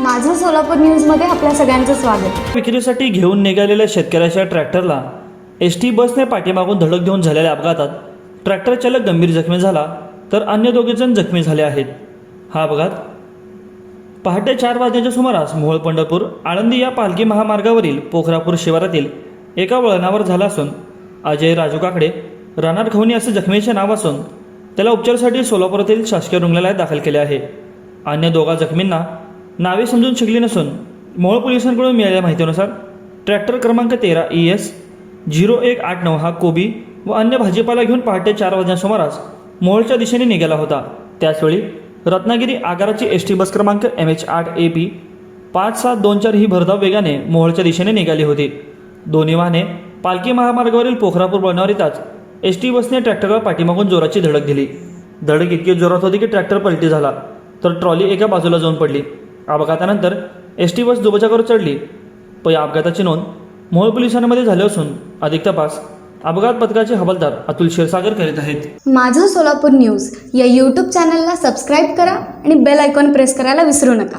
माझं सोलापूर न्यूजमध्ये आपल्या सगळ्यांचं स्वागत. विक्रीसाठी घेऊन निघालेल्या शेतकऱ्याच्या ट्रॅक्टरला एस टी बसने पाठीमागून धडक देऊन झालेल्या अपघातात ट्रॅक्टर चालक गंभीर जखमी झाला तर अन्य दोघे जण जखमी झाले आहेत. हा अपघात पहाटे चार वाजण्याच्या सुमारास मोहोळ पंढरपूर आळंदी या पालखी महामार्गावरील पोखरापूर शिवारातील एका वळणावर झाला असून अजय राजू काकडे राणार खवणी असे जखमीचे नाव असून त्याला उपचारासाठी सोलापुरातील शासकीय रुग्णालयात दाखल केले आहे. अन्य दोघा जखमींना नावे समजून शिकली नसून मोहोळ पोलिसांकडून मिळालेल्या माहितीनुसार ट्रॅक्टर क्रमांक तेरा ई एस झिरो एक आठ नऊ हा कोबी व अन्य भाजीपाला घेऊन पहाटे चार वाजण्या सुमारास मोहोळच्या दिशेने निघाला होता. त्याचवेळी रत्नागिरी आगाराची एस टी बस क्रमांक एम एच आठ ए पी पाच सात दोन चार ही भरधाव वेगाने मोहोळच्या दिशेने निघाली होती. दोन्ही वाहने पालखी महामार्गावरील पोखरापूर वळणावर येताच एस टी बसने ट्रॅक्टरला पाठीमागून जोराची धडक दिली. धडक इतकी जोरात होती की ट्रॅक्टर पलटी झाला. तर ट्रॉली एका बाजूला जाऊन पडली. अपघातानंतर एस टी बस दुबचाकावर चढली. प या अपघाताची नोंद मोहोळ पोलिसांमध्ये झाली असून अधिक तपास अपघात पथकाचे हवालदार अतुल क्षीरसागर करीत आहेत. माझं सोलापूर न्यूज या यूट्यूब चॅनलला सबस्क्राईब करा आणि बेल आयकॉन प्रेस करायला विसरू नका.